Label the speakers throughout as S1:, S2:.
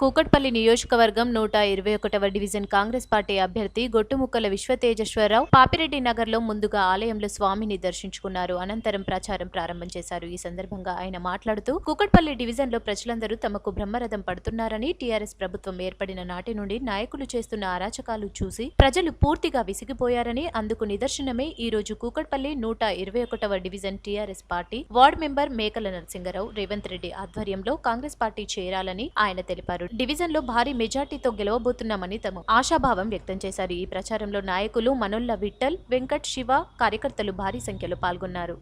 S1: కూకట్పల్లి నియోజకవర్గం నూట ఇరవై ఒకటవ డివిజన్ కాంగ్రెస్ పార్టీ అభ్యర్థి గొట్టుముక్కల విశ్వతేజేశ్వరరావు పాపిరెడ్డి నగర్లో ముందుగా ఆలయంలో స్వామిని దర్శించుకున్నారు. అనంతరం ప్రచారం ప్రారంభం చేశారు. ఈ సందర్భంగా ఆయన మాట్లాడుతూ కూకట్పల్లి డివిజన్లో ప్రజలందరూ తమకు బ్రహ్మరథం పడుతున్నారని టీఆర్ఎస్ ప్రభుత్వం ఏర్పడిన నాటి నుండి నాయకులు చేస్తున్న అరాచకాలు చూసి ప్రజలు పూర్తిగా విసిగిపోయారని అందుకు నిదర్శనమే ఈ రోజు కూకట్పల్లి నూట ఇరవై ఒకటవ division TRS party ward member Mekala Narasingarao Revanth Reddy ఆధ్వర్యంలో కాంగ్రెస్ పార్టీ చేరాలని ఆయన తెలిపారు. డివిజన్లో భారీ మెజార్టీతో గెలవబోతున్నామని తమ ఆశాభావం వ్యక్తం చేశారు. ఈ ప్రచారంలో నాయకులు మనొల్ల విఠల్ వెంకట్ శివ కార్యకర్తలు భారీ సంఖ్యలో పాల్గొన్నారు.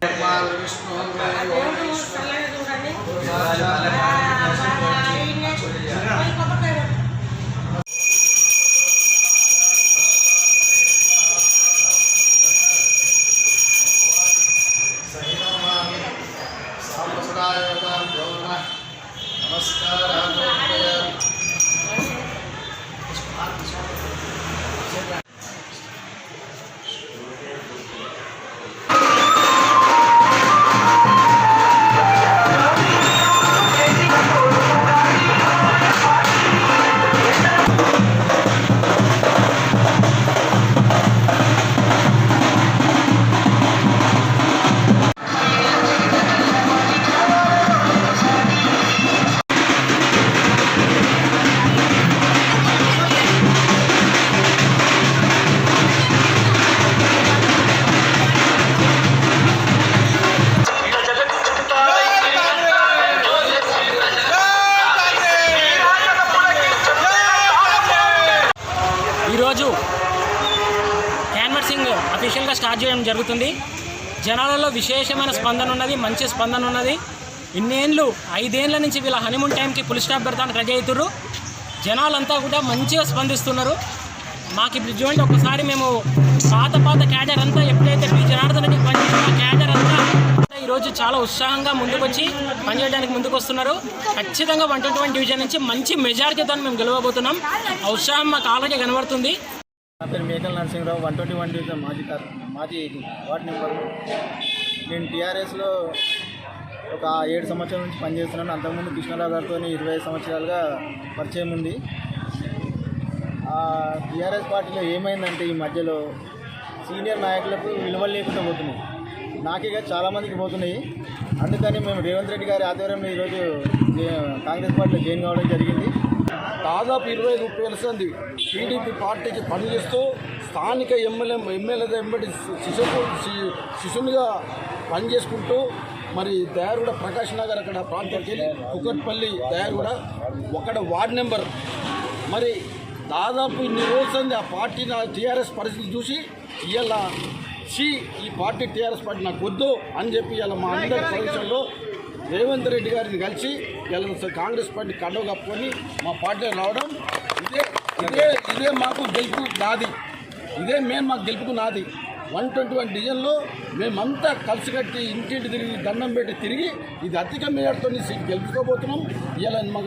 S2: అఫీషియల్గా స్టార్ట్ చేయడం జరుగుతుంది. జనాలలో విశేషమైన స్పందన ఉన్నది మంచి స్పందన ఉన్నది. ఇన్నేళ్ళు ఐదేళ్ళ నుంచి వీళ్ళ హనీమూన్ టైంకి పులి స్టాప్ పెడతానికి రెడీ అవుతుర్రు జనాలంతా కూడా మంచిగా స్పందిస్తున్నారు. మాకు ఇప్పుడు చూడండి ఒకసారి మేము పాత పాత క్యాడర్ అంతా ఎప్పుడైతే పి. జనార్దన్ రెడ్డి పనిచేసిన క్యాడర్ అంతా ఈరోజు చాలా ఉత్సాహంగా ముందుకొచ్చి పనిచేయడానికి ముందుకు వస్తున్నారు ఖచ్చితంగా వన్ ట్వంటీ వన్ డివిజన్ నుంచి మంచి మెజారిటీతో మేము గెలవబోతున్నాం. ఆ ఉత్సాహం మాకు ఆల్రెడీ కనబడుతుంది.
S3: నా పేరు Mekal Narasimharao one twenty one division మాజీ కార్ మాజీ వార్డ్ నెంబర్ నేను టీఆర్ఎస్లో ఒక ఏడు సంవత్సరాల నుంచి పనిచేస్తున్నాను. అంతకుముందు కృష్ణారావు గారితో ఇరవై సంవత్సరాలుగా పరిచయం ఉంది. టీఆర్ఎస్ పార్టీలో ఏమైందంటే ఈ మధ్యలో సీనియర్ నాయకులకు విలువలు లేకుండా పోతున్నాయి. నాకే కాదు చాలామందికి పోతున్నాయి. అందుకని మేము రేవంత్ రెడ్డి గారి ఆధ్వర్యంలో ఈరోజు కాంగ్రెస్ పార్టీలో జాయిన్ కావడం జరిగింది.
S4: దాదాపు ఇరవై ఐదు సంది టీడీపీ పార్టీకి పనిచేస్తూ స్థానిక ఎమ్మెల్యే ఎమ్మెల్యే ఎంబడి శిశువు శి- శిశువునిగా పనిచేసుకుంటూ మరి దయారుడ ప్రకాష్ నగర్ అక్కడ ప్రాంతానికి వెళ్ళి కుకట్పల్లి దయారుడ ఒకడ వార్డ్ నెంబర్. మరి దాదాపు ఇన్ని రోజులు ఆ పార్టీ టీఆర్ఎస్ పరిస్థితి చూసి ఇవాళ సి ఈ పార్టీ టీఆర్ఎస్ పార్టీ నాకు వద్దు అని చెప్పి ఇవాళ మా అందరి పరిశ్రమలో రేవంత్ రెడ్డి గారిని కలిసి ఇలా కాంగ్రెస్ పార్టీ కండవ కప్పుకొని మా పార్టీలో రావడం ఇదే ఇదే ఇదే మాకు గెలుపు నాది. ఇదే మేము మాకు గెలుపుకు నాది. వన్ ట్వంటీ వన్ డిజైన్లో మేమంతా కలిసి కట్టి ఇంటింటి తిరిగి దండం పెట్టి తిరిగి ఇది అధిక మేయర్తో సీట్ గెలుపుకోబోతున్నాం. ఇలా మాకు